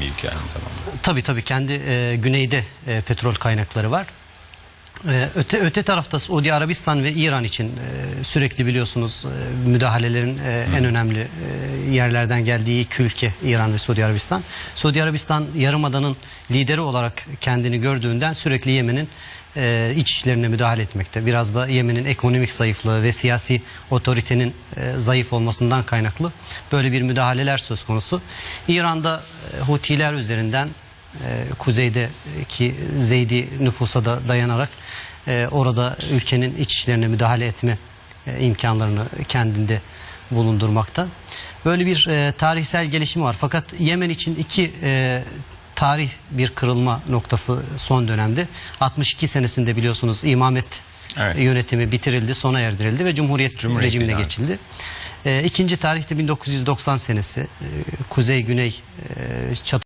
bir ülke aynı zamanda. Tabii tabii kendi e, güneyde e, petrol kaynakları var. E, öte öte tarafta Suudi Arabistan ve İran için e, sürekli biliyorsunuz e, müdahalelerin e, en önemli e, yerlerden geldiği iki ülke İran ve Suudi Arabistan. Suudi Arabistan yarımadanın lideri olarak kendini gördüğünden sürekli Yemen'in e, iç işlerine müdahale etmekte. Biraz da Yemen'in ekonomik zayıflığı ve siyasi otoritenin e, zayıf olmasından kaynaklı böyle bir müdahaleler söz konusu. İran'da e, Hutiler üzerinden kuzeydeki Zeydi nüfusa da dayanarak e, orada ülkenin iç işlerine müdahale etme e, imkanlarını kendinde bulundurmakta. Böyle bir e, tarihsel gelişimi var. Fakat Yemen için iki e, tarih bir kırılma noktası son dönemde. 62 senesinde biliyorsunuz imamet Evet. yönetimi bitirildi, sona erdirildi ve Cumhuriyet, Cumhuriyet rejimine ilan. geçildi. E, ikinci tarihte 1990 senesi. E, Kuzey-Güney e, çatı